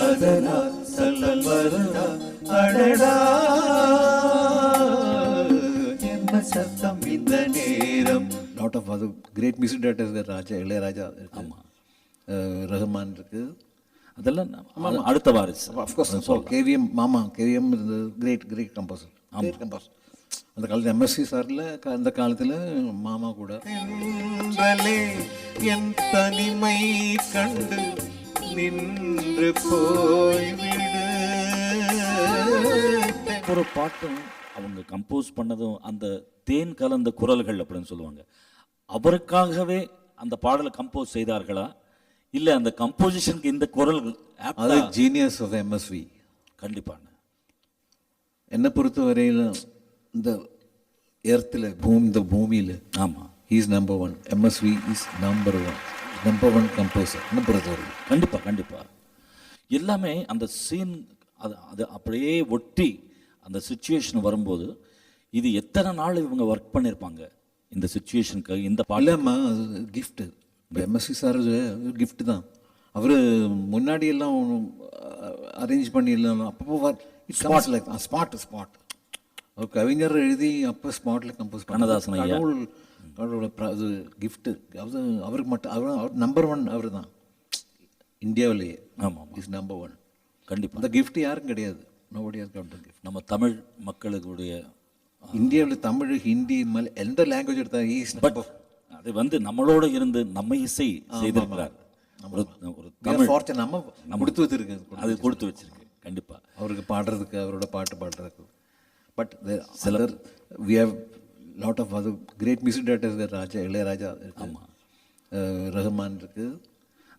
அதனால் சல்லல் வருடா அடடா! என்ன சத்தம் இந்த நேரம்? லாட் ஆஃப் அது great music directors Raja Ilaiyaraaja ஆமாம் ரஹ்மான் இருக்கு. அதெல்லாம் நம்ம அடுத்த வாரிசு. அஃப்கோர்ஸ் கேவிஎம் மாமா KVM great great composer great composer அந்த காலத்தில் எம்எஸ்சி சாரில் அந்த காலத்தில் மாமா கூட. என் தனிமை கண்டு நின்று போய்விடு. ஒரு பாட்டும் அவங்க கம்போஸ் பண்ணதும் அந்த தேன் கலந்த குரல்கள் அப்படின்னு சொல்லுவாங்க. அவருக்காகவே அந்த பாடலை கம்போஸ் செய்தார்களா? இல்ல அந்த கம்போசிஷனுக்கு இந்த குரல்கள் அது? ஜீனியஸ் ஆஃப் எம்எஸ்வி கண்டிப்பாங்க என்னை பொறுத்த வரையில் இந்த எர்த்தில் பூமி இந்த பூமியில் ஆமா. Is number one MSV is number one number one composer என்ன பொறுத்தவரையில் கண்டிப்பா கண்டிப்பா. எல்லாமே அந்த சீன் அது அது அப்படியே ஒட்டி அந்த சுச்சுவேஷன் வரும்போது இது எத்தனை நாள் இவங்க ஒர்க் பண்ணியிருப்பாங்க இந்த சுச்சுவேஷனுக்கு இந்த பாடல இல்லைம்மா அது கிஃப்ட்டு எம்எஸ்சி சார் gift தான். அவர் முன்னாடி எல்லாம் அரேஞ்ச் பண்ணி எல்லாம் அப்பப்போ ஸ்பாட் லைக் ஸ்பாட் ஸ்பாட் அவர் கவிஞர் எழுதி அப்போ ஸ்பாட்டில் கம்போஸ் கண்ணதாசன். கடவுள் பிர- அது கிஃப்ட்டு அது அவருக்கு மட்டும் அவர் அவர் நம்பர் ஒன் அவர் தான் இந்தியாவிலேயே. ஆமா ஆமா இஸ் நம்பர் ஒன் கண்டிப்பா. அந்த gift யாருக்கும் கிடையாது. நோபடி ஹஸ் காட் கிஃப்ட் நம்ம தமிழ் மக்களுடைய இந்தியாவில் தமிழ் ஹிந்தி மல் எந்த லாங்குவேஜ் எடுத்தால் ஈஸ் பட் அது வந்து நம்மளோட இருந்து நம்ம இசை செய்திருக்கிறார். ஒரு தமிழ் ஃபார்ச்சன் நம்ம கொடுத்து வச்சிருக்கு அது கொடுத்து வச்சிருக்கு. கண்டிப்பா. அவருக்கு பாடுறதுக்கு அவரோட பாட்டு பாடுறதுக்கு. பட் சிலர் வி ஹவ் லாட் ஆஃப் அது great music directors Raja Ilaiyaraaja ah Rahman இருக்கு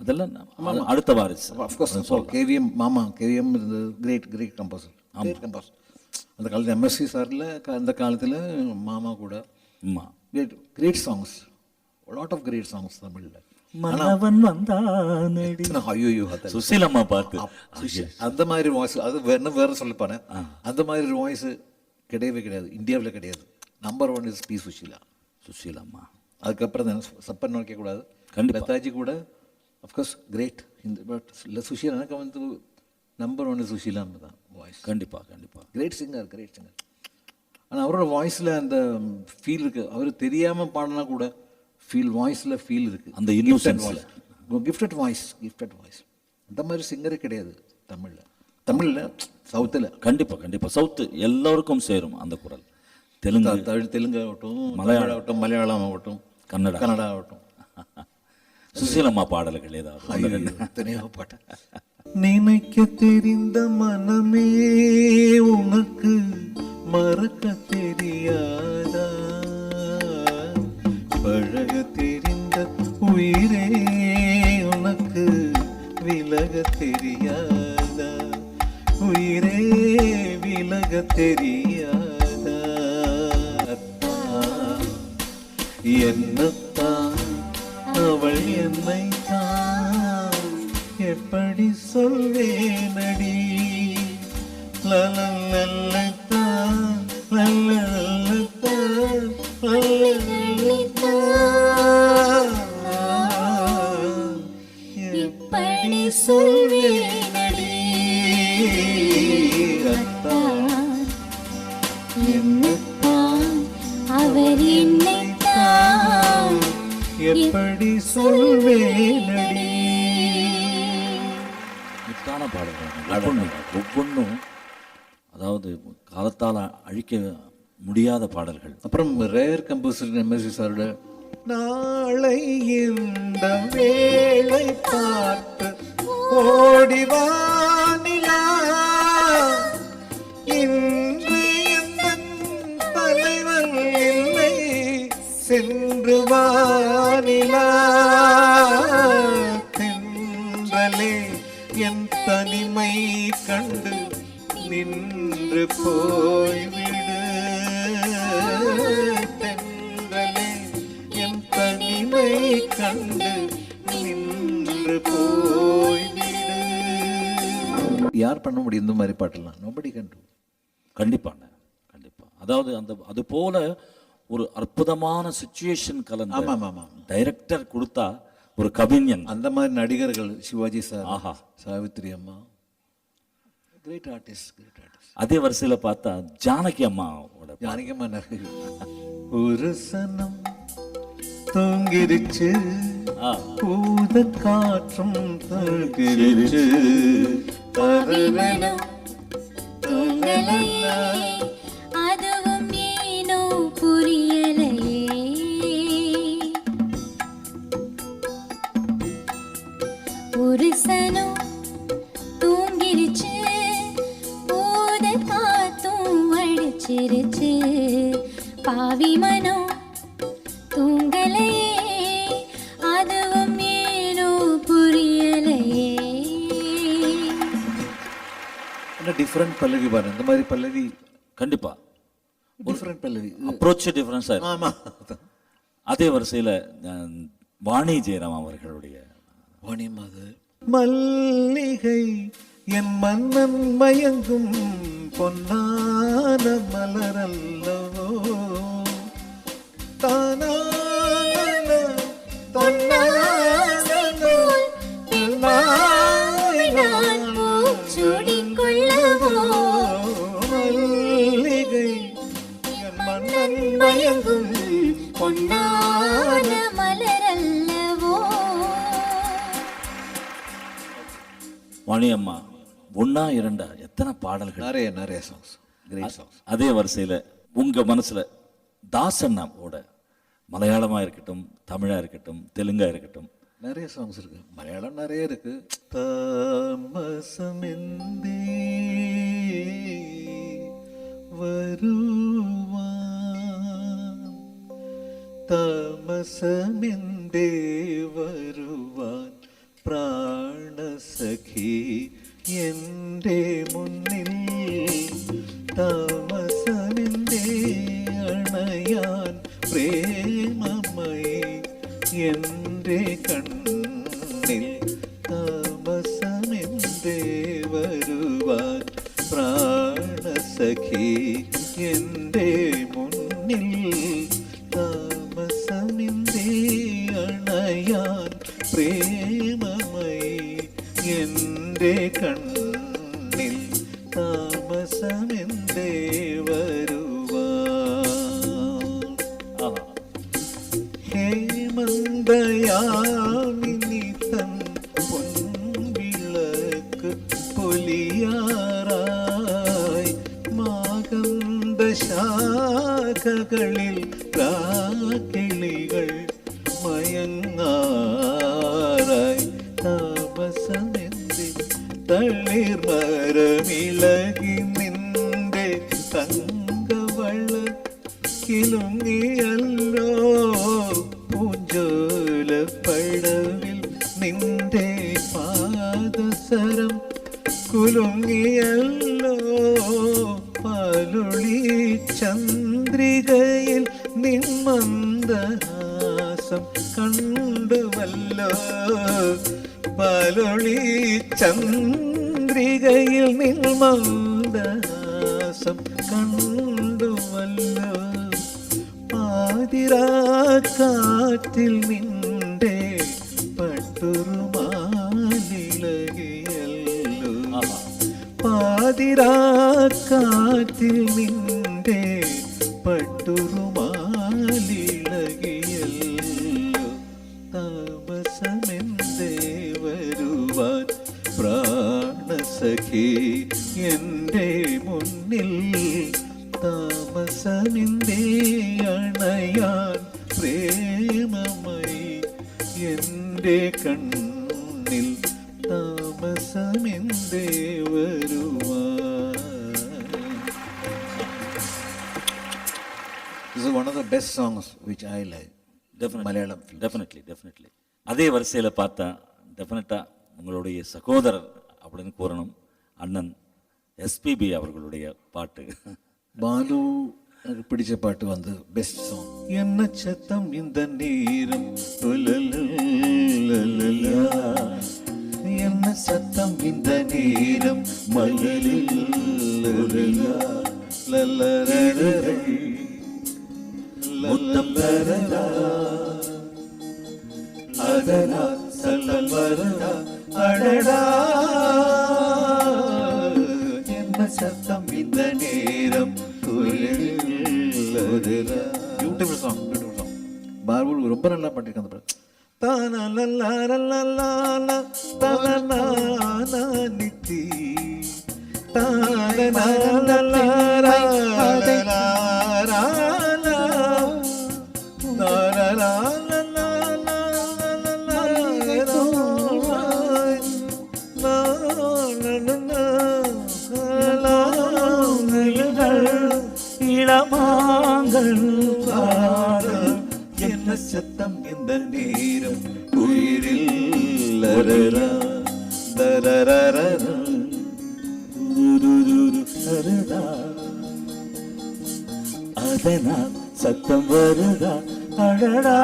அதெல்லாம் நம்ம அடுத்த வாரிசு. அஃப்கோர்ஸ் கேவிஎம் மாமா KVM great great composer great composer அந்த காலத்தில் எம்எஸ்சி சாரில் அந்த காலத்தில் மாமா கூட great great songs lot of great songs தமிழில். மன்னவன் வந்தானடி. ஐயோ சுசீலம்மா பார்த்து அந்த மாதிரி வாய்ஸ் அது வேற வேற சொல்லப்பானே அந்த மாதிரி வாய்ஸ் கிடையவே கிடையாது. இந்தியாவில் கிடையாது. Number one is P Sushila சுசீலம்மா அதுக்கப்புறம் தான் சப்பன் வைக்கக்கூடாது கண்டிப்பா. லதாஜி கூட அஃப்கோர்ஸ் கிரேட் இந்த பட் சுஷீலா எனக்கு வந்து நம்பர் ஒன் சுஷீலா தான். வாய்ஸ் கண்டிப்பா கண்டிப்பா. கிரேட் சிங்கர் கிரேட் சிங்கர் ஆனால் அவரோட வாய்ஸில் அந்த ஃபீல் இருக்குது அவர் தெரியாமல் பாடினா கூட ஃபீல் வாய்ஸில் ஃபீல் இருக்குது அந்த innocence ல. கிஃப்டட் வாய்ஸ் கிஃப்டட் வாய்ஸ் அந்த மாதிரி சிங்கரே கிடையாது தமிழில். தமிழில் சவுத்தில். கண்டிப்பா கண்டிப்பா. சவுத்து எல்லாருக்கும் சேரும் அந்த குரல். தெலுங்கு. தமிழ் தெலுங்கு ஆகட்டும் மலையாளம். ஆகட்டும் மலையாளம் ஆகட்டும் கன்னடா. கன்னடா ஆகட்டும். சுசீலம்மா பாடல்கள் ஏதாவது. எத்தனையோ பாட்டு. நினைக்க தெரிந்த மனமே உனக்கு மறக்க தெரியாதா? பழக தெரிந்த உயிரே உனக்கு விலக தெரியாதா? உயிரே விலக தெரியாதா? எப்படி சொல்வேனடி? லலலலத்தான், லலலலத்தான், லலலலத்தான். எப்படி சொல்வேனடி அத்தான் என்னத்தான் அவர் என்னைத்தான் எப்படி சொல்வேனடி? ஒவ்வொன்றும் ஒவ்வொன்றும் அதாவது காலத்தால் அழிக்க முடியாத பாடல்கள். அப்புறம் ரேர் கம்போசர் எம்எஸ்சி சாரோட நாளை இந்த வேளை பார்த்து ஓடிவானிலா இன்று தலைவன் இல்லை சென்று வானிலா என் தனிமை கண்டு நின்று போய்விடு. தென்றலே என் தனிமை கண்டு நின்று போய்விடு. யார் பண்ண முடியும் இந்த மாதிரி பாட்டெல்லாம்? நோபடி கண்டு கண்டிப்பாண்ணே கண்டிப்பா. அதாவது அந்த அது போல ஒரு அற்புதமான சுச்சுவேஷன் கலந்த டைரக்டர் கொடுத்தா ஒரு கவிஞன். அந்த மாதிரி நடிகர்கள் சிவாஜி சார் ஆஹா. சாவித்ரி அம்மா கிரேட் ஆர்டிஸ்ட் கிரேட் ஆர்டிஸ்ட் அதே வரிசையில பார்த்தா ஜானகி அம்மாவோட ஜானகம்மா நிறைய ஒரு சனம் தூங்கிருச்சு பூத காற்றும் தூங்கிருச்சு. தூங்கலையே. அடிச்சிருச்சு பாவி மனம் தூங்கலையே. அதுவும் ஏனோ புரியலையே. டிஃப்ரெண்ட் பல்லவி பாரு. இந்த மாதிரி பல்லவி கண்டிப்பா. டிஃப்ரெண்ட் பல்லவி. அப்ரோச் டிஃபரன்ஸா ஆமா. அதே வரிசையில வாணி ஜெயராம் அவர்களுடைய வாணியம்மா அது. மல்லிகை என் மன்னன் மயங்கும் பொன்னான மலரல்லவோ. தானா இரண்டா. எத்தனை பாடல்கள்? நிறைய நிறைய சாங்ஸ் கிரேட் சாங்ஸ் அதே வரிசையில் உங்கள் மனசில் தாசண்ணா கூட மலையாளமாக இருக்கட்டும் தமிழாக இருக்கட்டும் தெலுங்காக இருக்கட்டும். நிறைய சாங்ஸ் இருக்கு. மலையாளம் நிறைய இருக்கு. தாமசமிந்தி வருவான். தாமசமிந்தே வருவான். பிராண சகி എന്റെ മുന്നിൽ താമസമെന്തേ അണയാൻ പ്രേമമയി എന്റെ കണ്ണിൽ താമസമെന്തേ വരുവാൻ പ്രാണസഖി എന്റെ പൊലിയാവിനിതൻ പൊൻവിളക്ക് പൊലിയാറായി മാകന്തശാഖകളിൽ കിളികൾ മയങ്ങാറായി താമസനെന്തി തളിർ മരമിളകി നിന്റെ തങ്കവള ചന്ദ്രികയിൽ നിന്മന്ദഹാസം കണ്ടുവല്ലോ. പാലൊളി ചന്ദ്രികയിൽ നിന്മന്ദഹാസം കണ്ടുവല്ലോ. പാതിരാക്കാറ്റിൽ നിന്റെ പട്ടുറുമാലിളകിയല്ലോ. പാതിരാക്കാറ്റിൽ നിന്റെ പട്ടുറുമാലിളകിയല്ലോ. താമസമെന്തേ വരുവാൻ പ്രാണസഖി എന്റെ മുന്നിൽ One of the best songs which I like. Definitely. Malayalam film. Definitely definitely அதே வரிசையில பார்த்தா டெஃபினட்டா உங்களுடைய சகோதரர் அப்படின்னு கூறணும். அண்ணன் எஸ்பிபி அவர்களுடைய பாட்டு. பாலு எனக்கு பிடிச்ச பாட்டு வந்து பெஸ்ட் சாங் என்ன சத்தம் இந்த நேரம் வரதா அதனா சல்லம் வரதா அடடா. என்ன சத்தம் இந்த நேரம்? பியூட்டிஃபுல் சாங் பியூட்டிஃபுல் சாங் பார்புல் ரொம்ப நல்லா பாட்டிருக்காங்க அந்த படம். தானல்லா நித்தி. தானல்லா உயிரில் லரரா, தரரரரா. அதனால் சத்தம் வருதா அடடா